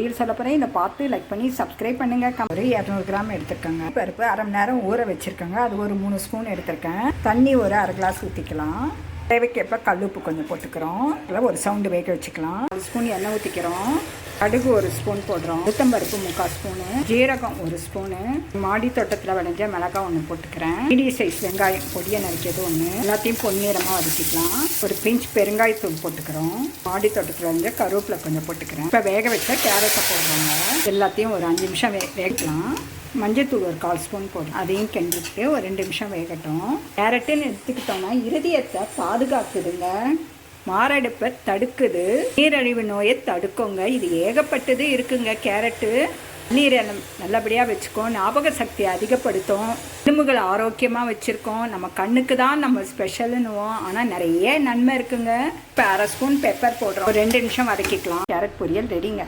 Reel சொல்ல போகிறேன் இதை பார்த்து லைக் பண்ணி சப்ஸ்கிரைப் பண்ணுங்க. கம்- ஒரு இரநூறு கிராம் எடுத்திருக்கேங்க. பருப்பு அரை மணி நேரம் ஊற வச்சிருக்கேங்க. அது ஒரு மூணு ஸ்பூன் எடுத்திருக்கேன். தண்ணி ஒரு அரை கிளாஸ் ஊற்றிக்கலாம் தேவைக்கேற்ப கல்லுப்பு கொஞ்சம் போட்டுக்கிறோம். இல்லை ஒரு சவுண்டு வேக வச்சுக்கலாம். ஒரு ஸ்பூன் எண்ணெய் ஊற்றிக்கிறோம் கடுகு ஒரு ஸ்பூன் போடுறோம். உளுத்தம்பருப்பு முக்கால் ஸ்பூனு ஜீரகம் ஒரு ஸ்பூனு மாடி தோட்டத்தில் விளைஞ்ச மிளகாய் ஒன்று போட்டுக்கிறேன். மீடியம் சைஸ் வெங்காயம் பொடியை நறுக்கிறது ஒன்று எல்லாத்தையும் பொன்னிறமாக வதக்கிக்கலாம். ஒரு பிஞ்ச் பெருங்காயத்தூள் போட்டுக்கிறோம். மாடி தோட்டத்தில் விளைஞ்ச கருவேப்பிலை கொஞ்சம் போட்டுக்கிறேன். இப்போ வேக வச்ச கேரட்டை போடுறோங்க எல்லாத்தையும் ஒரு அஞ்சு நிமிஷம் வே வேகலாம். மஞ்சத்தூள் ஒரு கால் ஸ்பூன் போடும் அதையும் கிண்டிட்டு ஒரு ரெண்டு நிமிஷம் வேகட்டும். கேரட்டுன்னு எடுத்துக்கிட்டோம்னா இருதயத்தை பாதுகாக்குதுங்க மாரடைப்பை தடுக்குது. நீரழிவு நோயை தடுக்குங்க. இது ஏகப்பட்டது இருக்குங்க கேரட்டு. நீரை நல்லபடியாக வச்சுக்கோ. ஞாபக சக்தியை அதிகப்படுத்தும். எலும்புகளை ஆரோக்கியமாக வச்சுருக்கோம். நம்ம கண்ணுக்கு தான் நம்ம ஸ்பெஷலுன்னுவோம் ஆனால் நிறைய நன்மை இருக்குங்க. இப்போ அரை ஸ்பூன் பெப்பர் போடுறோம். ரெண்டு நிமிஷம் வதக்கிக்கலாம். கேரட் பொரியல் ரெடிங்க.